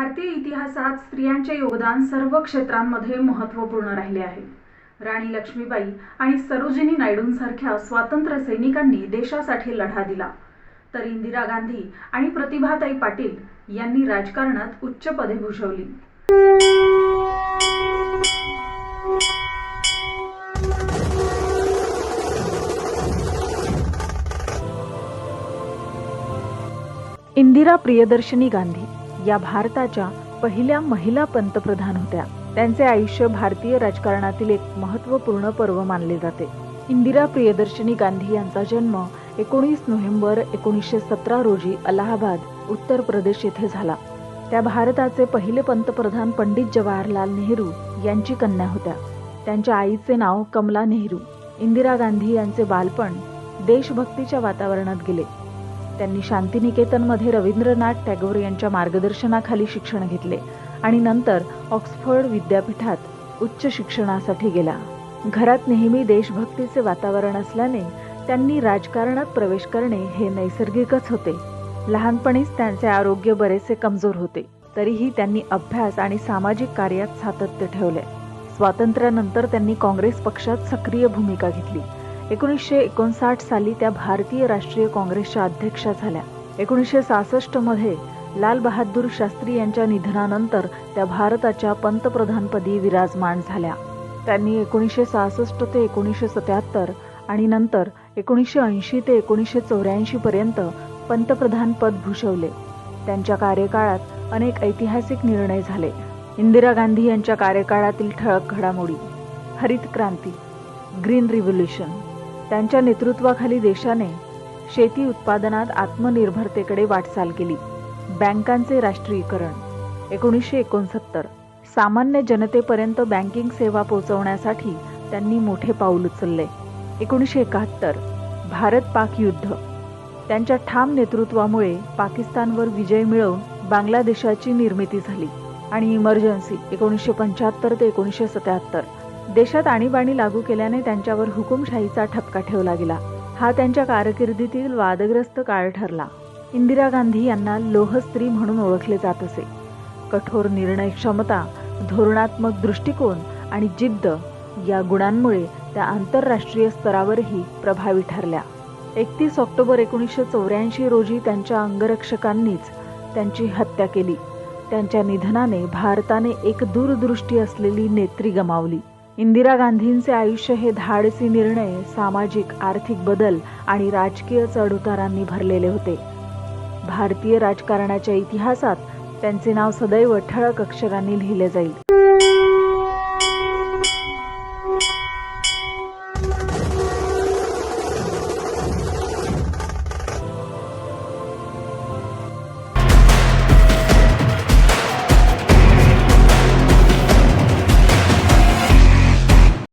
भारतीय इतिहासात स्त्रियांचे योगदान सर्व क्षेत्रांमध्ये महत्त्वपूर्ण राहिले आहे. राणी लक्ष्मीबाई आणि सरोजिनी नायडूंसारख्या स्वातंत्र्य सैनिकांनी देशासाठी लढा दिला. तर इंदिरा गांधी आणि प्रतिभाताई पाटील यांनी राजकारणात उच्च पदे भूषवली. इंदिरा प्रियदर्शनी गांधी या भारताच्या पहिल्या महिला पंतप्रधान होत्या. त्यांचे आयुष्य भारतीय राजकारणातील एक महत्त्वपूर्ण पर्व मानले जाते. इंदिरा प्रियदर्शनी गांधी यांचा जन्म एकोणीस नोव्हेंबर एकोणीसशे सतरा रोजी अलाहाबाद उत्तर प्रदेश येथे झाला. त्या भारताचे पहिले पंतप्रधान पंडित जवाहरलाल नेहरू यांची कन्या होत्या. त्यांच्या आईचे नाव कमला नेहरू. इंदिरा गांधी यांचे बालपण देशभक्तीच्या वातावरणात गेले. त्यांनी शांतिनिकेतनमध्ये रवींद्रनाथ टॅगोर यांच्या मार्गदर्शनाखाली शिक्षण घेतले आणि नंतर ऑक्सफर्ड विद्यापीठात उच्च शिक्षणासाठी गेला. घरात नेहमी देशभक्तीचे वातावरण असल्याने त्यांनी राजकारणात प्रवेश करणे हे नैसर्गिकच होते. लहानपणीच त्यांचे आरोग्य बरेचसे कमजोर होते. तरीही त्यांनी अभ्यास आणि सामाजिक कार्यात सातत्य ठेवले. स्वातंत्र्यानंतर त्यांनी काँग्रेस पक्षात सक्रिय भूमिका घेतली. एकोणीसशे एकोणसाठ साली त्या भारतीय राष्ट्रीय काँग्रेसच्या अध्यक्षा झाल्या. एकोणीसशे सहासष्टमध्ये लाल बहादूर शास्त्री यांच्या निधनानंतर त्या भारताच्या पंतप्रधानपदी विराजमान झाल्या. त्यांनी एकोणीसशे सहासष्ट ते एकोणीसशे सत्याहत्तर आणि नंतर एकोणीसशे ऐंशी ते एकोणीसशे चौऱ्याऐंशी पर्यंत भूषवले. त्यांच्या कार्यकाळात अनेक ऐतिहासिक निर्णय झाले. इंदिरा गांधी यांच्या कार्यकाळातील ठळक घडामोडी. हरित क्रांती ग्रीन रिव्होल्युशन. त्यांच्या नेतृत्वाखाली देशाने शेती उत्पादनात आत्मनिर्भरतेकडे वाटचाल केली. बँकांचे राष्ट्रीयकरण. एकोणीसशे एकोणसत्तर. सामान्य जनतेपर्यंत बँकिंग सेवा पोहोचवण्यासाठी त्यांनी मोठे पाऊल उचलले. एकोणीसशे एकाहत्तर. भारत पाक युद्ध. त्यांच्या ठाम नेतृत्वामुळे पाकिस्तानवर विजय मिळवून बांगलादेशाची निर्मिती झाली. आणि इमर्जन्सी एकोणीसशे पंच्याहत्तर ते एकोणीसशे सत्याहत्तर. देशात आणीबाणी लागू केल्याने त्यांच्यावर हुकुमशाहीचा ठपका ठेवला गेला. हा त्यांच्या कारकिर्दीतील वादग्रस्त काळ ठरला. इंदिरा गांधी यांना लोह स्त्री म्हणून ओळखले जात असे. कठोर निर्णय क्षमता धोरणात्मक दृष्टिकोन आणि जिद्द या गुणांमुळे त्या आंतरराष्ट्रीय स्तरावरही प्रभावी ठरल्या. एकतीस ऑक्टोबर एकोणीसशे चौऱ्याऐंशी रोजी त्यांच्या अंगरक्षकांनीच त्यांची हत्या केली. त्यांच्या निधनाने भारताने एक दूरदृष्टी असलेली नेत्री गमावली. इंदिरा गांधींचे आयुष्य हे धाडसी निर्णय सामाजिक आर्थिक बदल आणि राजकीय चढउतारांनी भरलेले होते. भारतीय राजकारणाच्या इतिहासात त्यांचे नाव सदैव ठळक अक्षरांनी लिहिले जाईल.